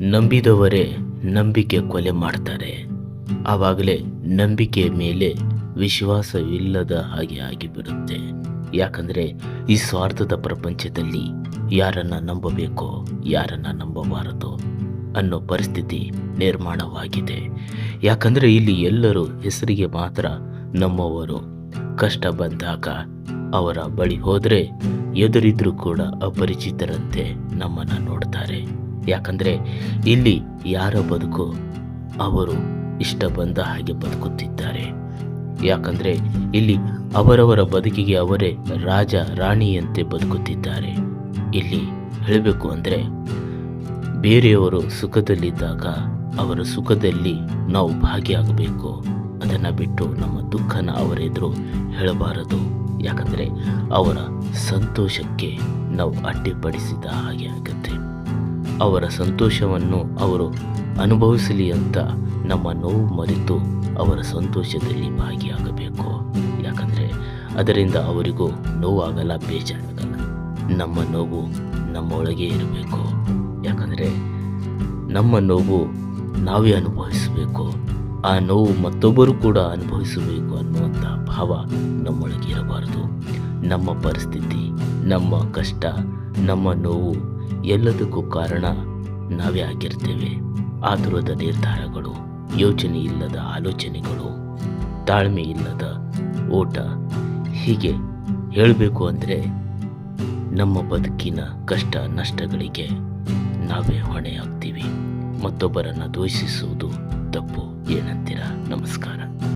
ನಂಬಿದವರೇ ನಂಬಿಕೆ ಕೊಲೆ ಮಾಡ್ತಾರೆ. ಆವಾಗಲೇ ನಂಬಿಕೆ ಮೇಲೆ ವಿಶ್ವಾಸವಿಲ್ಲದ ಹಾಗೆ ಆಗಿಬಿಡುತ್ತೆ. ಯಾಕಂದರೆ ಈ ಸ್ವಾರ್ಥದ ಪ್ರಪಂಚದಲ್ಲಿ ಯಾರನ್ನ ನಂಬಬೇಕೋ, ಯಾರನ್ನ ನಂಬಬಾರದು ಅನ್ನೋ ಪರಿಸ್ಥಿತಿ ನಿರ್ಮಾಣವಾಗಿದೆ. ಯಾಕಂದರೆ ಇಲ್ಲಿ ಎಲ್ಲರೂ ಹೆಸರಿಗೆ ಮಾತ್ರ ನಮ್ಮವರು. ಕಷ್ಟ ಬಂದಾಗ ಅವರ ಬಳಿ ಹೋದರೆ ಎದುರಿದ್ರೂ ಕೂಡ ಅಪರಿಚಿತರಂತೆ ನಮ್ಮನ್ನು ನೋಡ್ತಾರೆ. ಯಾಕಂದರೆ ಇಲ್ಲಿ ಯಾರ ಬದುಕು ಅವರು ಇಷ್ಟ ಬಂದ ಹಾಗೆ ಬದುಕುತ್ತಿದ್ದಾರೆ. ಯಾಕಂದರೆ ಇಲ್ಲಿ ಅವರವರ ಬದುಕಿಗೆ ಅವರೇ ರಾಜ ರಾಣಿಯಂತೆ ಬದುಕುತ್ತಿದ್ದಾರೆ. ಇಲ್ಲಿ ಹೇಳಬೇಕು ಅಂದರೆ ಬೇರೆಯವರು ಸುಖದಲ್ಲಿದ್ದಾಗ ಅವರ ಸುಖದಲ್ಲಿ ನಾವು ಭಾಗಿಯಾಗಬೇಕು. ಅದನ್ನು ಬಿಟ್ಟು ನಮ್ಮ ದುಃಖನ ಅವರೆದುರು ಹೇಳಬಾರದು. ಯಾಕಂದರೆ ಅವರ ಸಂತೋಷಕ್ಕೆ ನಾವು ಅಡ್ಡಿಪಡಿಸಿದ ಹಾಗೆ ಆಗುತ್ತೆ. ಅವರ ಸಂತೋಷವನ್ನು ಅವರು ಅನುಭವಿಸಲಿ ಅಂತ ನಮ್ಮ ನೋವು ಮರೆತು ಅವರ ಸಂತೋಷದಲ್ಲಿ ಭಾಗಿಯಾಗಬೇಕು. ಯಾಕಂದರೆ ಅದರಿಂದ ಅವರಿಗೂ ನೋವಾಗಲ್ಲ, ಬೇಜಾರಾಗಲ್ಲ. ನಮ್ಮ ನೋವು ನಮ್ಮೊಳಗೆ ಇರಬೇಕು. ಯಾಕಂದರೆ ನಮ್ಮ ನೋವು ನಾವೇ ಅನುಭವಿಸಬೇಕು. ಆ ನೋವು ಮತ್ತೊಬ್ಬರು ಕೂಡ ಅನುಭವಿಸಬೇಕು ಅನ್ನುವಂಥ ಭಾವ ನಮ್ಮೊಳಗೆ ಇರಬಾರದು. ನಮ್ಮ ಪರಿಸ್ಥಿತಿ, ನಮ್ಮ ಕಷ್ಟ, ನಮ್ಮ ನೋವು ಎಲ್ಲದಕ್ಕೂ ಕಾರಣ ನಾವೇ ಆಗಿರ್ತೇವೆ. ಆತುರದ ನಿರ್ಧಾರಗಳು, ಯೋಚನೆ ಇಲ್ಲದ ಆಲೋಚನೆಗಳು, ತಾಳ್ಮೆ ಇಲ್ಲದ ಓಟ, ಹೀಗೆ ಹೇಳಬೇಕು ಅಂದರೆ ನಮ್ಮ ಬದುಕಿನ ಕಷ್ಟ ನಷ್ಟಗಳಿಗೆ ನಾವೇ ಹೊಣೆಯಾಗ್ತೀವಿ. ಮತ್ತೊಬ್ಬರನ್ನು ದ್ವೇಷಿಸುವುದು ತಪ್ಪು. Bien entera. Namaskara.